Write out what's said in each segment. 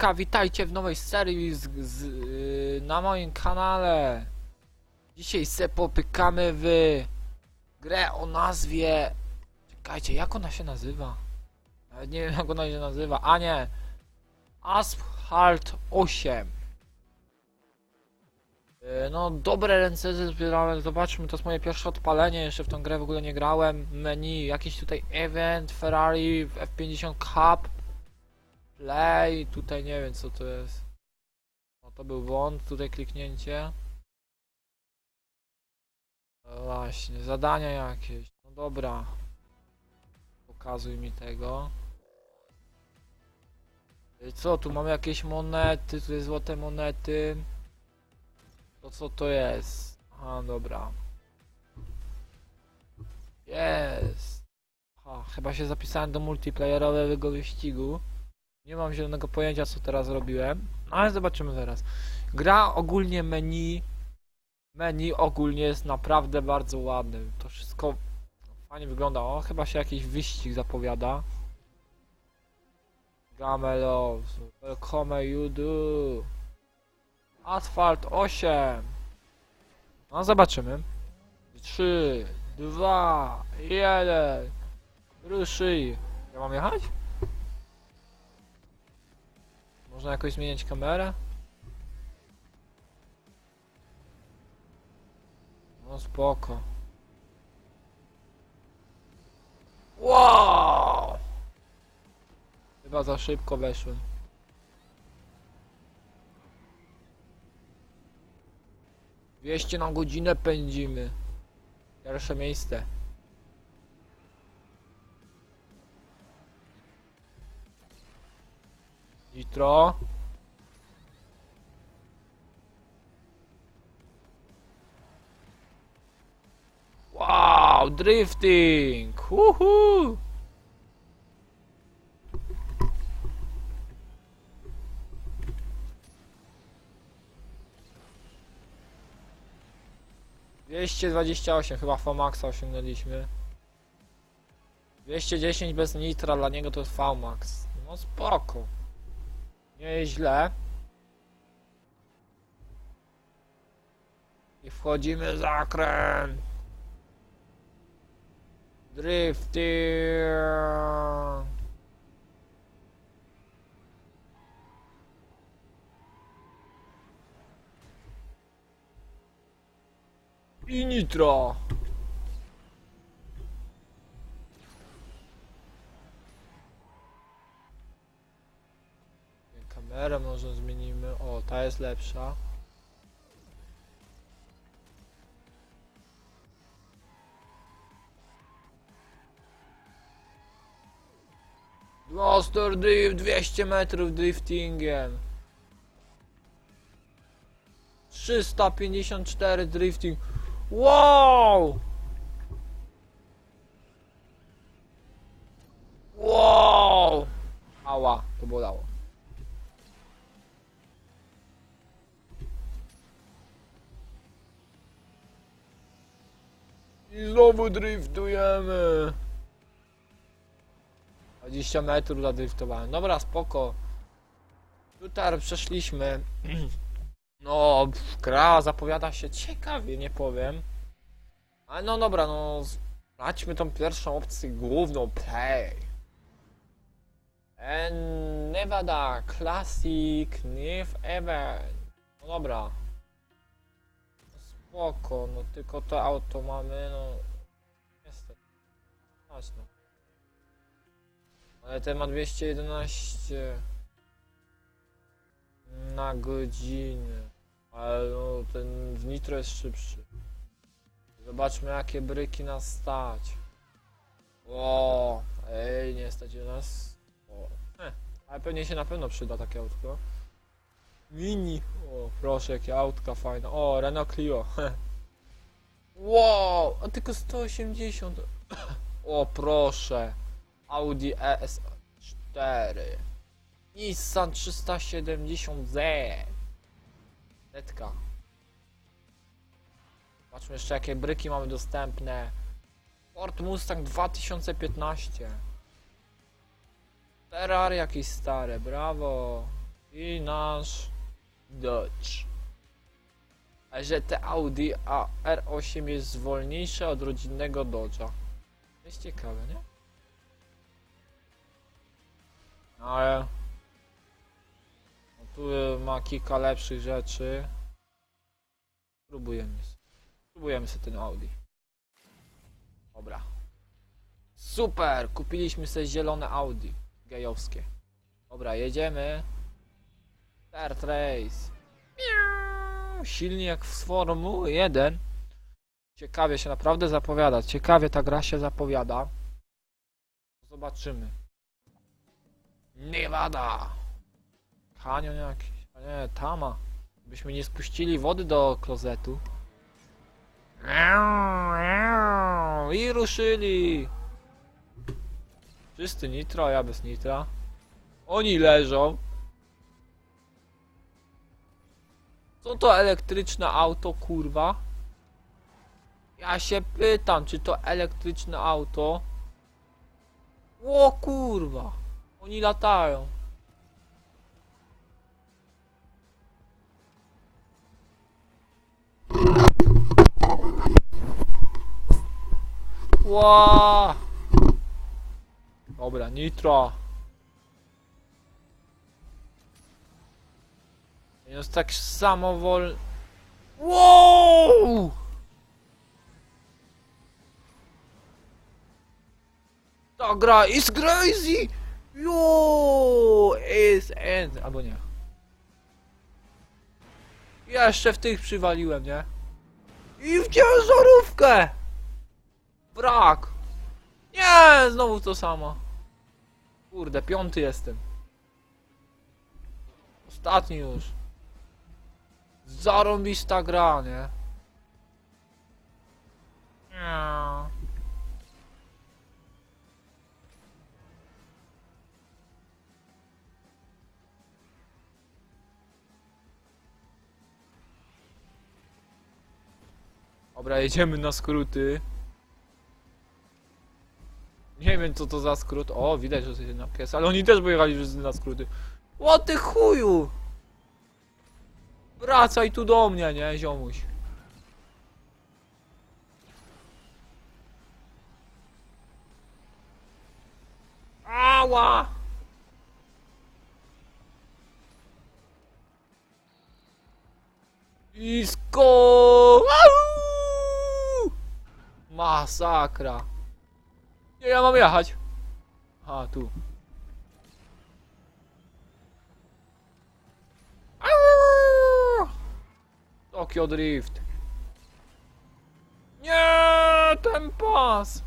Siemanka, witajcie w nowej serii z, z, yy, na moim kanale. Dzisiaj se popykamy w grę o nazwie... Czekajcie, jak ona się nazywa? Nawet nie wiem jak ona się nazywa, a nie. Asphalt 8. Yy, No, dobre ręce zbierałem, zobaczmy, to jest moje pierwsze odpalenie, jeszcze w tą grę w ogóle nie grałem. Menu, jakiś tutaj event, Ferrari, F50 Cup. Play, tutaj nie wiem co to jest. No to był błąd, tutaj kliknięcie. Właśnie, zadania jakieś. No dobra. Pokazuj mi tego. Co, tu mamy jakieś monety, tu jest złote monety. To co to jest? Aha, dobra. Jest. Chyba się zapisałem do multiplayerowego wyścigu. Nie mam zielonego pojęcia co teraz robiłem, ale zobaczymy zaraz. Gra ogólnie menu. Menu ogólnie jest naprawdę bardzo ładne. To wszystko fajnie wygląda. O, chyba się jakiś wyścig zapowiada. Gamelos, welcome you do. Asfalt 8. No zobaczymy. 3, 2, 1. Ruszyj. Ja mam jechać? Można jakoś zmieniać kamerę? No spoko. Wow! Chyba za szybko weszłem. Wieście na godzinę pędzimy. Pierwsze miejsce. Nitro. Wow, drifting! Woohoo! Dwieście dwadzieścia osiem, chyba Famaxa osiągnęliśmy. 210 bez nitra, dla niego to jest VMAX. No spoko. Nie jest źle. I wchodzimy w zakręt. Drifting. I nitro. Kamerę może zmienimy. O, ta jest lepsza. Monster Drift 200 metrów driftingiem. 354 drifting. Wow! Wow! Ała, to bolało. I znowu driftujemy. 20 metrów zadriftowałem. Dobra, spoko. Tutaj przeszliśmy. No, gra zapowiada się ciekawie, nie powiem. Ale no dobra, no. Sprawdźmy tą pierwszą opcję główną, play. And Nevada Classic New Event. No dobra. Spoko, no tylko to auto mamy, no. Niestety. No. Ale ten ma 211 na godzinę. Ale no, ten w nitro jest szybszy. Zobaczmy jakie bryki nas stać. O, ej, nie stać nas. O, eh, ale pewnie się na pewno przyda takie autko. Mini. Proszę, jakie autka fajne. O, Renault Clio. Wow, a tylko 180. O, proszę. Audi ES4 Nissan 370Z Netka Zobaczmy jeszcze jakie bryki mamy dostępne Ford Mustang 2015 Ferrari jakieś stare, brawo I nasz Dodge. A że te Audi a R8 jest wolniejsze od rodzinnego Dodge'a. To jest ciekawe, nie? Ale... No tu ma kilka lepszych rzeczy. Próbujemy. Próbujemy sobie ten Audi. Dobra. Super! Kupiliśmy sobie zielone Audi. Gejowskie. Dobra, jedziemy. Start race. Miau. Silnie jak z Formuły 1. Ciekawie się naprawdę zapowiada. Ciekawie ta gra się zapowiada. Zobaczymy. Nevada. Kanion jakiś. A nie, Tama. Byśmy nie spuścili wody do klozetu. I ruszyli. Wszyscy nitro, a ja bez nitra. Oni leżą. Co to elektryczne auto, kurwa? Ja się pytam, czy to elektryczne auto? O kurwa! Oni latają. Ła! Dobra, nitro. Jest tak samowol... Wow! Ta gra is crazy! Yo! Is end... Albo nie. Jeszcze w tych przywaliłem, nie? I w ciężarówkę! Brak! Nie! Znowu to samo. Kurde, piąty jestem. Ostatni już. Zarąbista gra, nie? Dobra, jedziemy na skróty. Nie wiem co to za skrót. O, widać, że to jest na pies, ale oni też pojechali na skróty. O ty chuju! Wracaj tu do mnie, nie, ziomuś. Ała! Au! Masakra. Ja mam jechać. A, tu. Au! Tokyo Drift. Nie, ten pas.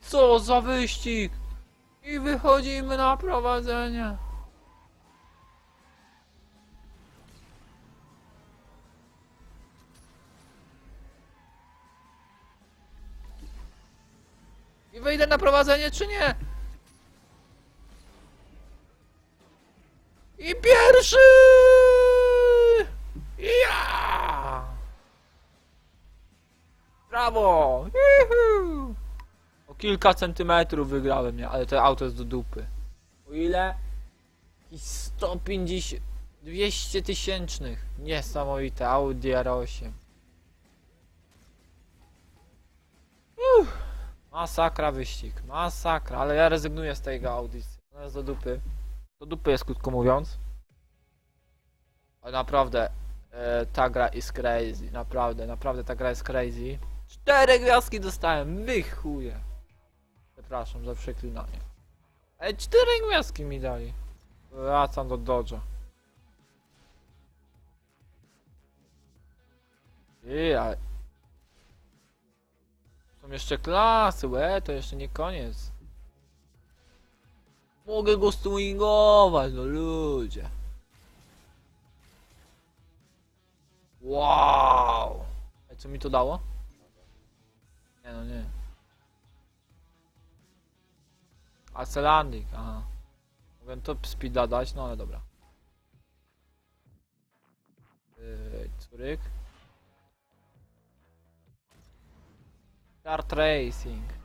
Co za wyścig. I wychodzimy na prowadzenie. I wyjdę na prowadzenie, czy nie? I pierwszy! Ja! Brawo! Juhu! O kilka centymetrów wygrałem, nie? Ale to auto jest do dupy. O ile? Jakieś 150... 200 tysięcznych. Niesamowite. Audi R8. Uff. Masakra wyścig, masakra, ale ja rezygnuję z tego audycji. No jest do dupy. Do dupy jest krótko mówiąc. Naprawdę, e, ta gra is crazy, naprawdę, naprawdę ta gra jest crazy. Cztery gwiazdki dostałem, wy chuje. Przepraszam za przeklinanie. Ale cztery gwiazdki mi dali. Wracam do Dodge'a. I. Są jeszcze klasy, łe, to jeszcze nie koniec. Mogę go stwingować, no ludzie. Wow! Ej, co mi to dało? Nie no nie. Acelanding, aha. Mogłem top speeda dać, no ale dobra. Yy, Curyk. Kart Racing.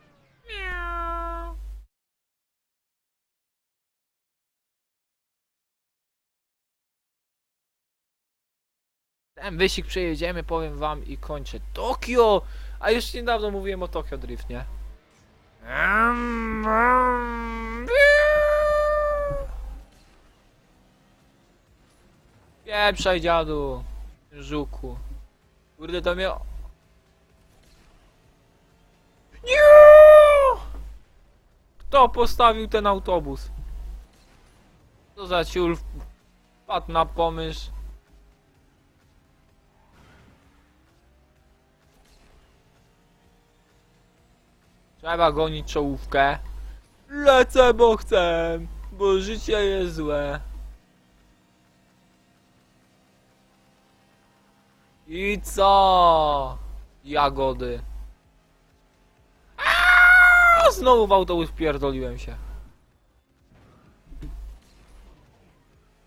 Ten wyścig przejedziemy, powiem wam i kończę. Tokio! A już niedawno mówiłem o Tokio Drift, nie? Pieprzaj dziadu, żuku. Kurde to mnie... Nie! Kto postawił ten autobus? Co za ciul wpadł na pomysł? Trzeba gonić czołówkę. Lecę, bo chcę, bo życie jest złe. I co? Jagody. Aaaa! Znowu w autobus wpierdoliłem się.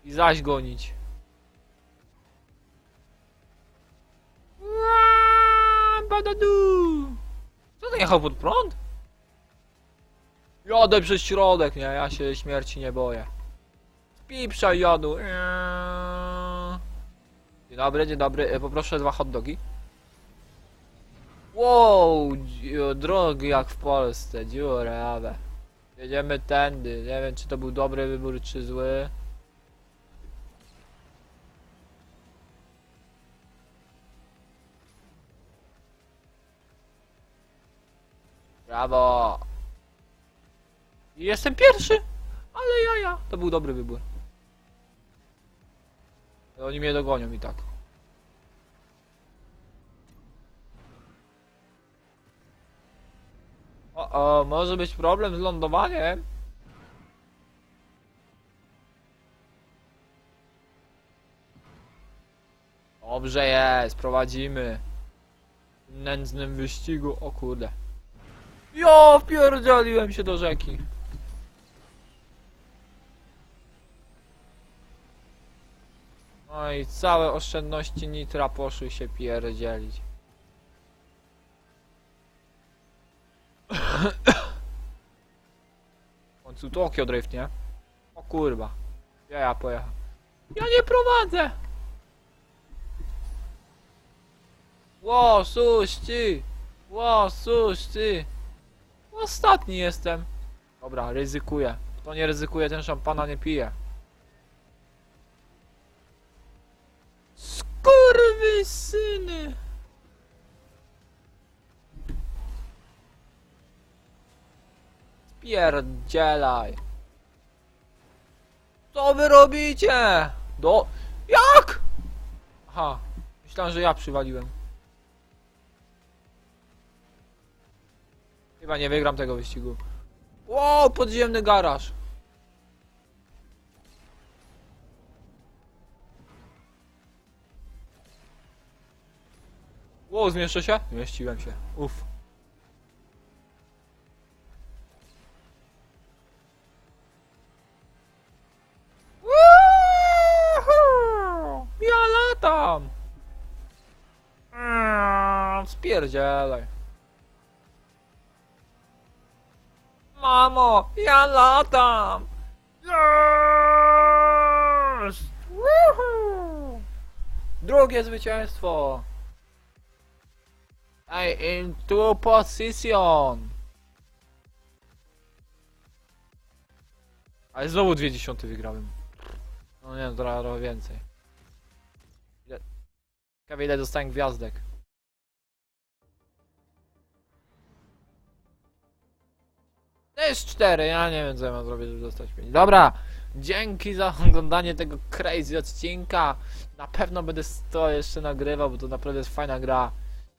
I zaś gonić. Aaaa, Badadu! Co to jechał pod prąd? Jadę przez środek, nie? Ja się śmierci nie boję. Pipsza jadu. Eee. Dzień dobry, dzień dobry. E, Poproszę dwa hot dogi. Wow, drogi jak w Polsce, dziurawe. Jedziemy tędy. Nie wiem, czy to był dobry wybór, czy zły. Brawo! Jestem pierwszy! Ale jaja! To był dobry wybór. Oni mnie dogonią i tak. O, o, może być problem z lądowaniem. Dobrze jest, prowadzimy. W nędznym wyścigu, o kurde. Jo, wpierdzieliłem się do rzeki. No i całe oszczędności nitra poszły się pierdzielić. W końcu Tokio Drift, nie? O kurwa. Ja ja pojechałem. Ja nie prowadzę! Ło, suś, ty! Ło, suś! Ostatni jestem. Dobra, ryzykuję. Kto nie ryzykuje, ten szampana nie pije. Skurwysyny! Spierdzielaj. Co wy robicie? Do... Jak? Aha. Myślałem, że ja przywaliłem. Chyba nie wygram tego wyścigu. Wow, podziemny garaż. Wow, zmieszczę się? Zmieściłem się. Ja latam! Mm, Spierdzielaj. Mamo, ja latam! Yes! Drugie zwycięstwo! I into position! Ale znowu dwie dziesiąte wygrałem. No nie, trochę trochę więcej. Ile... Ciekawe ile dostałem gwiazdek. Też cztery, ja nie wiem co ja mam zrobić, żeby dostać pięć. Dobra, dzięki za oglądanie tego crazy odcinka. Na pewno będę to jeszcze nagrywał, bo to naprawdę jest fajna gra.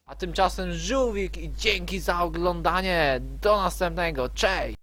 A tymczasem żółwik i dzięki za oglądanie. Do następnego, cześć!